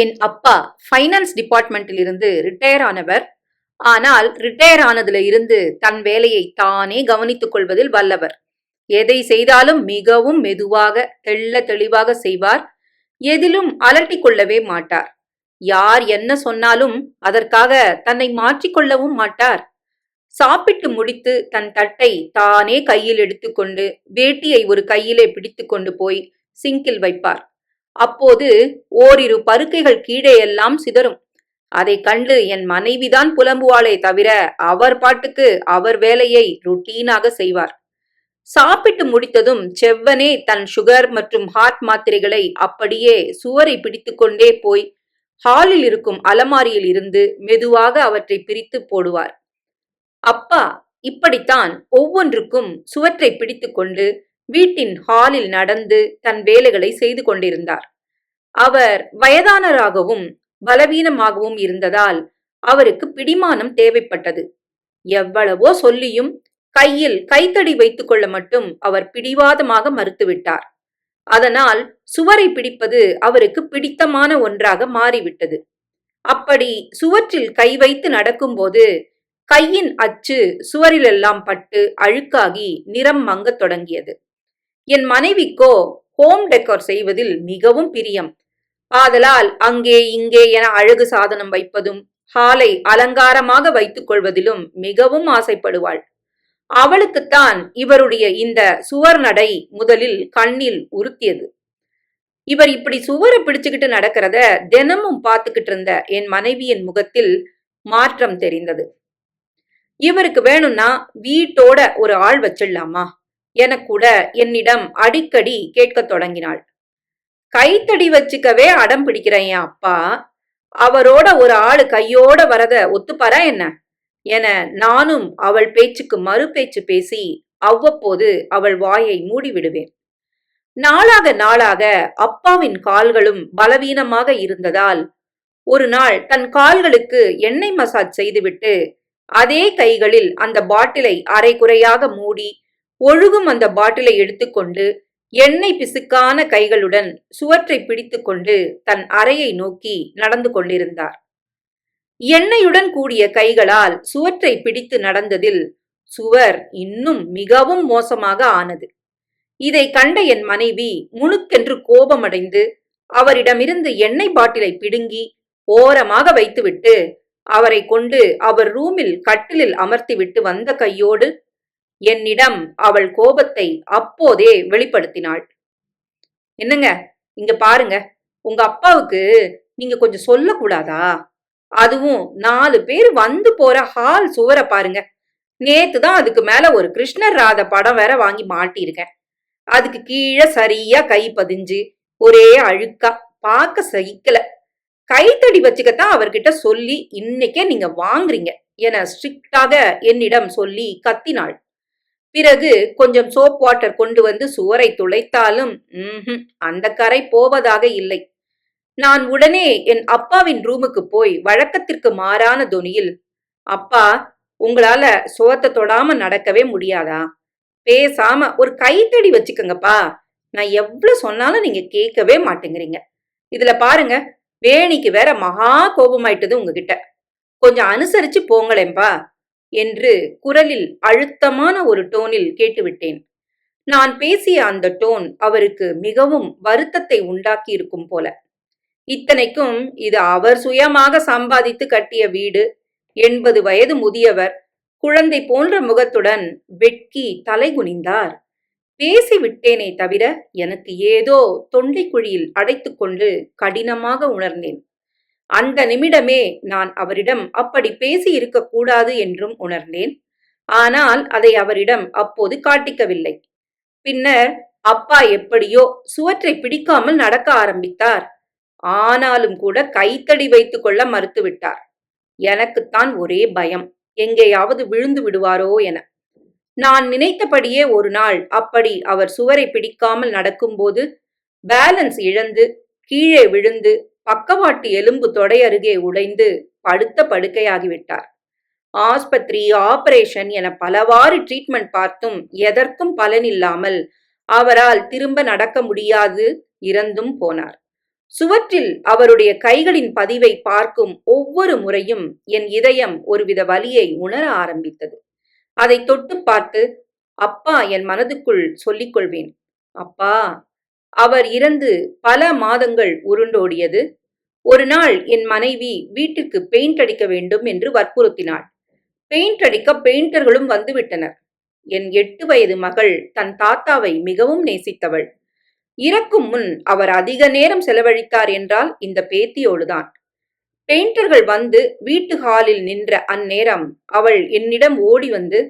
என் அப்பா ஃபைனான்ஸ் டிபார்ட்மெண்ட்டில் இருந்து ரிட்டையர் ஆனவர். ஆனால் ரிட்டையர் ஆனதுல இருந்து தன் வேலையை தானே கவனித்துக் கொள்வதில் வல்லவர். எதை செய்தாலும் மிகவும் மெதுவாக தெள்ள தெளிவாக செய்வார். எதிலும் அலட்டி கொள்ளவே மாட்டார். யார் என்ன சொன்னாலும் அதற்காக தன்னை மாற்றிக்கொள்ளவும் மாட்டார். சாப்பிட்டு முடித்து தன் தட்டை தானே கையில் எடுத்துக்கொண்டு வேட்டியை ஒரு கையிலே பிடித்துக்கொண்டு போய் சிங்கில் வைப்பார். அப்போது ஓரிரு பருக்கைகள் கீழே எல்லாம் சிதறும். அதைக் கண்டு என் மனைவிதான் புலம்புவாளே தவிர அவர் பாட்டுக்கு அவர் வேலையை ருட்டீனாக செய்வார். சாப்பிட்டு முடித்ததும் செவ்வனே தன் சுகர் மற்றும் ஹார்ட் மாத்திரைகளை அப்படியே சுவரை பிடித்துக்கொண்டே போய் ஹாலில் இருக்கும் அலமாரியில் இருந்து மெதுவாக அவற்றை பிரித்து போடுவார். அப்பா இப்படித்தான் ஒவ்வொன்றுக்கும் சுவற்றை பிடித்துக்கொண்டு வீட்டின் ஹாலில் நடந்து தன் வேலைகளை செய்து கொண்டிருந்தார். அவர் வயதானராகவும் பலவீனமாகவும் இருந்ததால் அவருக்கு பிடிமானம் தேவைப்பட்டது. எவ்வளவோ சொல்லியும் கையில் கைத்தடி வைத்துக் கொள்ள மட்டும் அவர் பிடிவாதமாக மறுத்துவிட்டார். அதனால் சுவரை பிடிப்பது அவருக்கு பிடித்தமான ஒன்றாக மாறிவிட்டது. அப்படி சுவற்றில் கை வைத்து நடக்கும்போது கையின் அச்சு சுவரிலெல்லாம் பட்டு அழுக்காகி நிறம் மங்கத் தொடங்கியது. என் மனைவிக்கோ ஹோம் டெக்கர் செய்வதில் மிகவும் பிரியம். ஆதலால் அங்கே இங்கே என அழகு சாதனம் வைப்பதும் ஹாலை அலங்காரமாக வைத்துக் கொள்வதிலும் மிகவும் ஆசைப்படுவாள். அவளுக்குத்தான் இவருடைய இந்த சுவர் நடை முதலில் கண்ணில் உறுத்தியது. இவர் இப்படி சுவரை பிடிச்சுக்கிட்டு நடக்கிறத தினமும் பார்த்துக்கிட்டு இருந்த என் மனைவியின் முகத்தில் மாற்றம் தெரிந்தது. இவருக்கு வேணும்னா வீட்டோட ஒரு ஆள் வச்சிடலாமா? என கூட என்னிடம் அடிக்கடி கேட்கத் தொடங்கினாள். கைத்தடி வச்சுக்கவே அடம் பிடிக்கிறேன் என் அப்பா. அவரோட ஒரு ஆளு கையோட வரத ஒத்துப்பாரா என்ன? என நானும் அவள் பேச்சுக்கு மறு பேச்சு பேசி அவ்வப்போது அவள் வாயை மூடிவிடுவேன். நாளாக நாளாக அப்பாவின் கால்களும் பலவீனமாக இருந்ததால் ஒரு நாள் தன் கால்களுக்கு எண்ணெய் மசாஜ் செய்துவிட்டு அதே கைகளில் அந்த பாட்டிலை அரை குறையாக மூடி ஒழுகும் அந்த பாட்டிலை எடுத்துக்கொண்டு எண்ணெய் பிசுக்கான கைகளுடன் சுவற்றை பிடித்துக்கொண்டு தன் அறையை நோக்கி நடந்து கொண்டிருந்தார். எண்ணெயுடன் கூடிய கைகளால் சுவற்றை பிடித்து நடந்ததில் சுவர் இன்னும் மிகவும் மோசமாக ஆனது. இதை கண்ட என் மனைவி முணுக்கென்று கோபமடைந்து அவரிடமிருந்து எண்ணெய் பாட்டிலை பிடுங்கி ஓரமாக வைத்துவிட்டு அவரை கொண்டு அவர் ரூமில் கட்டிலில் அமர்த்திவிட்டு வந்த கையோடு என்னிடம் அவள் கோபத்தை அப்போதே வெளிப்படுத்தினாள். என்னங்க? இங்க பாருங்க. உங்க அப்பாவுக்கு நீங்க கொஞ்சம் சொல்லக்கூடாதா? அதுவும் நாலு பேர் வந்து போற ஹால் சுவரை பாருங்க. நேத்து தான் அதுக்கு மேல ஒரு கிருஷ்ணர் ராத படம் வேற வாங்கி மாட்டியிருக்கேன். அதுக்கு கீழே சரியா கை பதிஞ்சு ஒரே அழுக்கா பார்க்க சகிக்கல. கைத்தடி வச்சுக்கத்தான் அவர்கிட்ட சொல்லி இன்னைக்கே நீங்க வாங்குறீங்க என ஸ்ட்ரிக்டாக என்னிடம் சொல்லி கத்தினாள். பிறகு கொஞ்சம் சோப் வாட்டர் கொண்டு வந்து சுவரை துளைத்தாலும் ம்ஹும், அந்த கரை போவதாக இல்லை. நான் உடனே என் அப்பாவின் ரூமுக்கு போய் வழக்கத்திற்கு மாறான தொனியில் அப்பா உங்களால சுவத்தை தொடாம நடக்கவே முடியாதா? பேசாம ஒரு கைத்தடி வச்சுக்கோங்கப்பா. நான் எவ்வளவு சொன்னாலும் நீங்க கேட்கவே மாட்டேங்கிறீங்க. இதுல பாருங்க வேணிக்கு வேற மகா கோபமாயிட்டது உங்ககிட்ட. கொஞ்சம் அனுசரிச்சு போங்களேன்பா. என்று குரலில் அழுத்தமான ஒரு டோனில் கேட்டுவிட்டேன். நான் பேசிய அந்த டோன் அவருக்கு மிகவும் வருத்தத்தை உண்டாக்கி இருக்கும் போல. இத்தனைக்கும் இது அவர் சுயமாக சம்பாதித்து கட்டிய வீடு எண்பது வயது முதியவர் குழந்தை போன்ற முகத்துடன் வெட்கி தலை குனிந்தார். பேசிவிட்டேனே தவிர எனக்கு ஏதோ தொண்டைக்குழியில் அடைத்துக்கொண்டு கடினமாக உணர்ந்தேன். அந்த நிமிடமே நான் அவரிடம் அப்படி பேசி இருக்கக்கூடாது என்றும் உணர்ந்தேன். ஆனால் அதை அவரிடம் அப்போது காட்டிக்கவில்லை. பின்னர் அப்பா எப்படியோ சுவற்றை பிடிக்காமல் நடக்க ஆரம்பித்தார். ஆனாலும் கூட கைத்தடி வைத்துக் கொள்ள மறுத்துவிட்டார். எனக்குத்தான் ஒரே பயம். எங்கேயாவது விழுந்து விடுவாரோ என. நான் நினைத்தபடியே ஒரு நாள் அப்படி அவர் சுவரை பிடிக்காமல் நடக்கும்போது பேலன்ஸ் இழந்து கீழே விழுந்து பக்கவாட்டு எலும்பு தொடை அருகே உடைந்து படுத்த படுக்கையாகிவிட்டார். ஆஸ்பத்திரி ஆபரேஷன் என பலவாறு ட்ரீட்மெண்ட் பார்த்தும் எதற்கும் பலனில்லாமல் அவரால் திரும்ப நடக்க முடியாது இறந்தும் போனார். சுவற்றில் அவருடைய கைகளின் பதிவை பார்க்கும் ஒவ்வொரு முறையும் என் இதயம் ஒருவித வலியை உணர ஆரம்பித்தது. அதை தொட்டு பார்த்து அப்பா என் மனதுக்குள் சொல்லிக் கொள்வேன். அப்பா அவர் இறந்து பல மாதங்கள் உருண்டோடியது. ஒரு நாள் என் மனைவி வீட்டுக்கு பெயிண்ட் அடிக்க வேண்டும் என்று வற்புறுத்தினாள். பெயிண்ட் அடிக்க பெயிண்டர்களும் வந்துவிட்டனர். என் எட்டு வயது மகள் தன் தாத்தாவை மிகவும் நேசித்தவள். இறக்கும் முன் அவர் அதிக நேரம் செலவழித்தார் என்றால் இந்த பேத்தியோடுதான். பெயிண்டர்கள் வந்து வீட்டு ஹாலில் நின்ற அந்நேரம் அவள் என்னிடம் ஓடி வந்து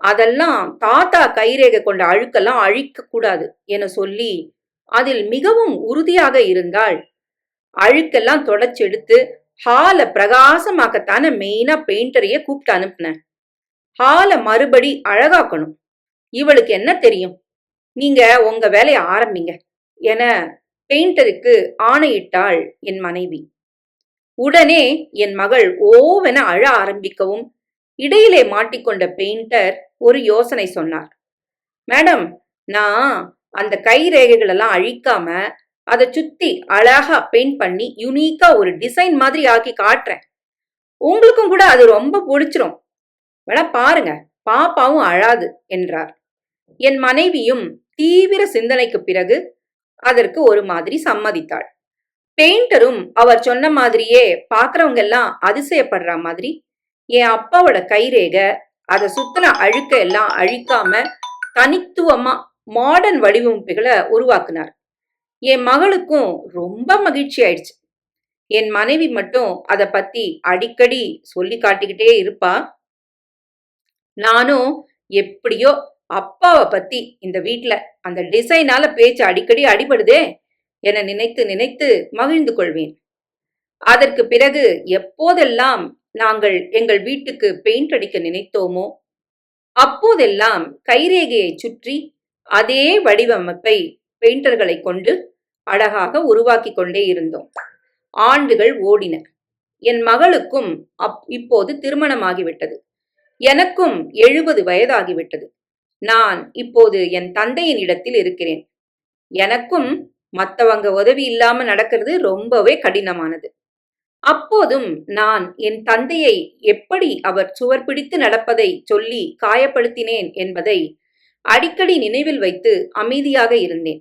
அதெல்லாம் தாத்தா கைரேகை கொண்ட அழுக்கெல்லாம் அழிக்க கூடாது என சொல்லி அதில் மிகவும் உறுதியாக இருந்தாள். அழுக்கெல்லாம் தொடச்செடுத்து ஹாலை பிரகாசமாக்கத்தான மெயினா பெயிண்டரையே கூப்பிட்டு அனுப்புனேன். ஹாலை மறுபடி அழகாக்கணும். இவளுக்கு என்ன தெரியும்? நீங்க உங்க வேலையை ஆரம்பிங்க. என பெயிண்டருக்கு ஆணையிட்டாள் என் மனைவி. உடனே என் மகள் ஓவென அழ ஆரம்பிக்கவும் இடையிலே மாட்டிக்கொண்ட பெயிண்டர் ஒரு யோசனை சொன்னார். மேடம் நான் அந்த கை ரேகைகள் எல்லாம் அழிக்காம அதை சுத்தி அழகா பெயிண்ட் பண்ணி யுனீக்கா ஒரு டிசைன் மாதிரி ஆக்கி காட்டுறேன். உங்களுக்கும் கூட அது ரொம்ப பிடிச்சிரும். வேணா பாருங்க பாப்பாவும் அழாது என்றார். என் மனைவியும் தீவிர சிந்தனைக்கு பிறகு அதற்கு ஒரு மாதிரி சம்மதித்தாள். பெயிண்டரும் அவர் சொன்ன மாதிரியே பாக்குறவங்க எல்லாம் அதிசயப்படுற மாதிரி என் அப்பாவோட கைரேக அதை சுத்தின அழுக்க எல்லாம் அழிக்காம தனித்துவமா மாடர்ன் வடிவமைப்புகளை உருவாக்குனார். என் மகளுக்கும் ரொம்ப மகிழ்ச்சி ஆயிடுச்சு. என் மனைவி மட்டும் அதை பத்தி அடிக்கடி சொல்லி காட்டிக்கிட்டே இருப்பா. நானும் எப்படியோ அப்பாவை பத்தி இந்த வீட்டில் அந்த டிசைனால பேச்சு அடிக்கடி அடிபடுதே என நினைத்து நினைத்து மகிழ்ந்து கொள்வேன். அதற்கு பிறகு எப்போதெல்லாம் நாங்கள் எங்கள் வீட்டுக்கு பெயிண்ட் அடிக்க நினைத்தோமோ அப்போதெல்லாம் கைரேகையை சுற்றி அதே வடிவமைப்பை பெயிண்டர்களை கொண்டு அழகாக உருவாக்கி கொண்டே இருந்தோம். ஆண்டுகள் ஓடின. என் மகளுக்கும் அப் இப்போது திருமணமாகிவிட்டது. எனக்கும் எழுபது வயதாகிவிட்டது. நான் இப்போது என் தந்தையின் இடத்தில் இருக்கிறேன். எனக்கும் மற்றவங்க உதவி இல்லாம நடக்கிறது ரொம்பவே கடினமானது. அப்போதும் நான் என் தந்தையை எப்படி அவர் சுவர் பிடித்து நடப்பதை சொல்லி காயப்படுத்தினேன் என்பதை அடிக்கடி நினைவில் வைத்து அமைதியாக இருந்தேன்.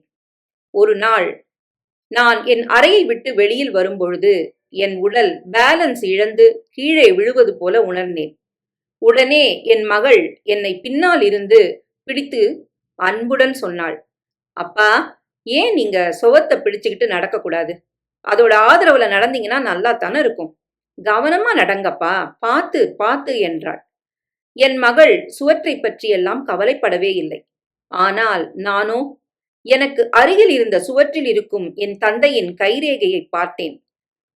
ஒரு நாள் நான் என் அறையை விட்டு வெளியில் வரும்பொழுது என் உடல் பேலன்ஸ் இழந்து கீழே விழுவது போல உணர்ந்தேன். உடனே என் மகள் என்னை பின்னால் இருந்து பிடித்து அன்புடன் சொன்னாள் அப்பா ஏன் நீங்க சுவத்தை பிடிச்சுக்கிட்டு நடக்கக்கூடாது? அதோட ஆதரவுல நடந்தீங்கன்னா நல்லா தானே இருக்கும். கவனமா நடங்கப்பா பார்த்து பார்த்து என்றாள். என் மகள் சுவற்றை பற்றியெல்லாம் கவலைப்படவே இல்லை. ஆனால் நானோ எனக்கு அருகில் இருந்த சுவற்றில் இருக்கும் என் தந்தையின் கைரேகையை பார்த்தேன்.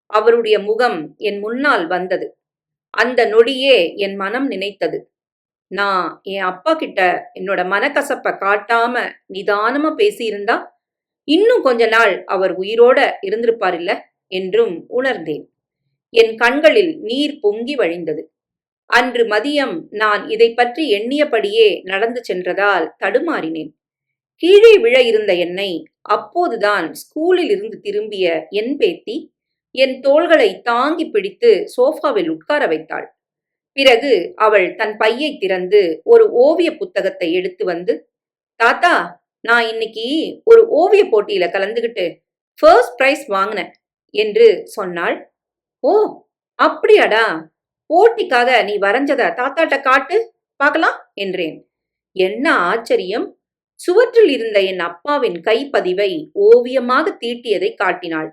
அவருடைய முகம் என் முன்னால் வந்தது. அந்த நொடியே என் மனம் நினைத்தது. நான் என் அப்பா கிட்ட என்னோட மனக்கசப்ப காட்டாம நிதானமா பேசியிருந்தா இன்னும் கொஞ்ச நாள் அவர் உயிரோட இருந்திருப்பார் இல்ல? என்றும் உணர்ந்தேன். என் கண்களில் நீர் பொங்கி வழிந்தது. அன்று மதியம் நான் இதை பற்றி எண்ணியபடியே நடந்து சென்றதால் தடுமாறினேன். கீழே விழ இருந்த என்னை அப்போதுதான் ஸ்கூலில் இருந்து திரும்பிய என் பேத்தி என் தோள்களை தாங்கி பிடித்து சோஃபாவில் உட்கார வைத்தாள். பிறகு அவள் தன் பையை திறந்து ஒரு ஓவிய புத்தகத்தை எடுத்து வந்து தாத்தா நான் இன்னைக்கு ஒரு ஓவிய போட்டியில கலந்துகிட்டு ஃபர்ஸ்ட் பிரைஸ் வாங்கினேன் என்று சொன்னாள். ஓ அப்படியாடா! போட்டிக்காக நீ வரைஞ்சத தாத்தாட்ட காட்டு பார்க்கலாம் என்றேன். என்ன ஆச்சரியம்! சுவற்றில் இருந்த என் அப்பாவின் கைப்பதிவை ஓவியமாக தீட்டியதை காட்டினாள்.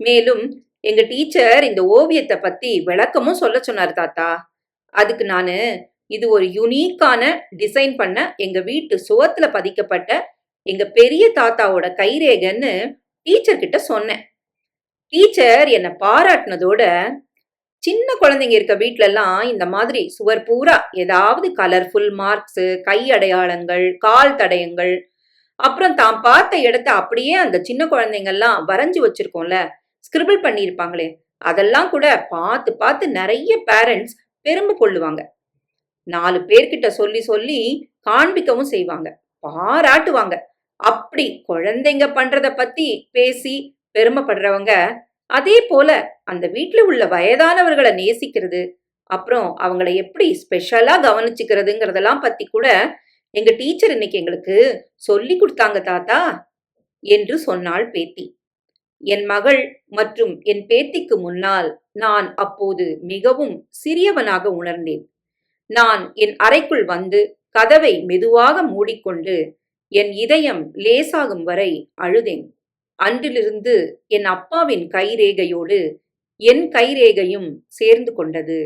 மேலும் எங்க டீச்சர் இந்த ஓவியத்தை பத்தி விளக்கமும் சொல்ல சொன்னார் தாத்தா. அதுக்கு நானு இது ஒரு யுனீக்கான டிசைன் பண்ண எங்க வீட்டு சுவத்துல பதிக்கப்பட்ட எங்க பெரிய தாத்தாவோட கைரேகன்னு டீச்சர் கிட்ட சொன்னேன். டீச்சர் என்னை பாராட்டினதோட சின்ன குழந்தைங்க இருக்க வீட்ல எல்லாம் இந்த மாதிரி சுவர் பூரா ஏதாவது கலர்ஃபுல் மார்க்ஸ் கை அடையாளங்கள் கால் தடயங்கள். அப்புறம் தான் பார்த்த இடத்த அப்படியே அந்த சின்ன குழந்தைங்கள்லாம் வரைஞ்சு வச்சிருக்கோம்ல ஸ்கிரிபிள் பண்ணியிருப்பாங்களே அதெல்லாம் கூட பார்த்து பார்த்து நிறைய பேரண்ட்ஸ் பெருமை கொள்ளுவாங்க. நாலு பேர்கிட்ட சொல்லி சொல்லி காண்பிக்கவும் செய்வாங்க பாராட்டுவாங்க. அப்படி குழந்தைங்க பண்றத பத்தி பேசி பெருமைப்படுறவங்க அதே போல அந்த வீட்டில் உள்ள வயதானவர்களை நேசிக்கிறது அப்புறம் அவங்கள எப்படி ஸ்பெஷலா கவனிச்சுக்கிறதுங்கிறதெல்லாம் பத்தி கூட எங்க டீச்சர் இன்னைக்கு எங்களுக்கு சொல்லி கொடுத்தாங்க தாத்தா என்று சொன்னாள் பேத்தி. என் மகள் மற்றும் என் பேத்திக்கு முன்னால் நான் அப்போது மிகவும் சிறியவனாக உணர்ந்தேன். நான் என் அறைக்குள் வந்து கதவை மெதுவாக மூடிக்கொண்டு என் இதயம் லேசாகும் வரை அழுதேன். அன்றிலிருந்து என் அப்பாவின் கைரேகையோடு என் கைரேகையும் சேர்ந்து கொண்டது.